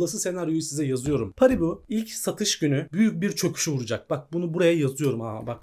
Olası senaryoyu size yazıyorum. Paribu ilk satış günü büyük bir çöküşü vuracak. Bak bunu buraya yazıyorum ha bak.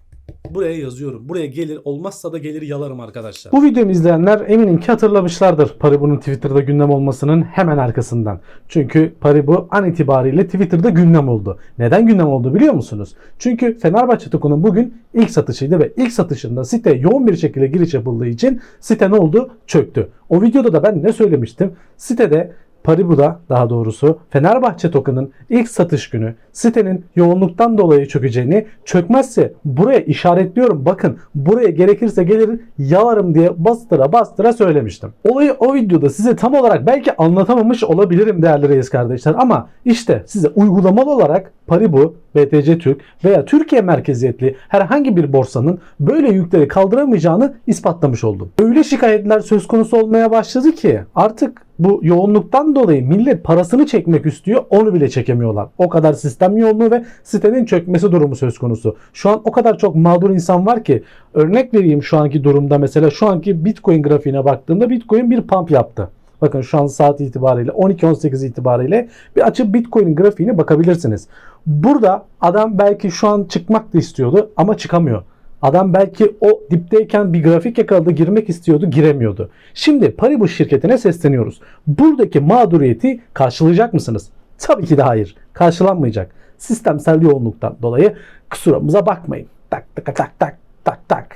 Buraya yazıyorum. Buraya gelir olmazsa da gelir yalarım arkadaşlar. Bu videomu izleyenler eminim ki hatırlamışlardır Paribu'nun Twitter'da gündem olmasının hemen arkasından. Çünkü Paribu an itibariyle Twitter'da gündem oldu. Neden gündem oldu biliyor musunuz? Çünkü Fenerbahçe Tokun'un bugün ilk satışıydı ve ilk satışında site yoğun bir şekilde giriş yapıldığı için site ne oldu? Çöktü. O videoda da ben ne söylemiştim? Sitede Paribu'da daha doğrusu Fenerbahçe Token'ın ilk satış günü sitenin yoğunluktan dolayı çökeceğini çökmezse buraya işaretliyorum bakın buraya gerekirse gelir yalarım diye bastıra bastıra söylemiştim. Olayı o videoda size tam olarak belki anlatamamış olabilirim değerli reis kardeşler ama işte size uygulamalı olarak Paribu, BTC Türk veya Türkiye merkeziyetli herhangi bir borsanın böyle yükleri kaldıramayacağını ispatlamış oldum. Öyle şikayetler söz konusu olmaya başladı ki artık bu yoğunluktan dolayı millet parasını çekmek istiyor onu bile çekemiyorlar. O kadar sistem yoğunluğu ve sitenin çökmesi durumu söz konusu. Şu an o kadar çok mağdur insan var ki örnek vereyim şu anki durumda mesela şu anki Bitcoin grafiğine baktığımda Bitcoin bir pump yaptı. Bakın şu an saat itibariyle 12-18 itibariyle bir açıp Bitcoin grafiğine bakabilirsiniz. Burada adam belki şu an çıkmak da istiyordu ama çıkamıyor. Adam belki o dipteyken bir grafik yakaladı girmek istiyordu giremiyordu. Şimdi Paribu şirketine sesleniyoruz. Buradaki mağduriyeti karşılayacak mısınız? Tabii ki de hayır. Karşılanmayacak. Sistemsel yoğunluktan dolayı kusurumuza bakmayın. Tak tak tak tak tak tak.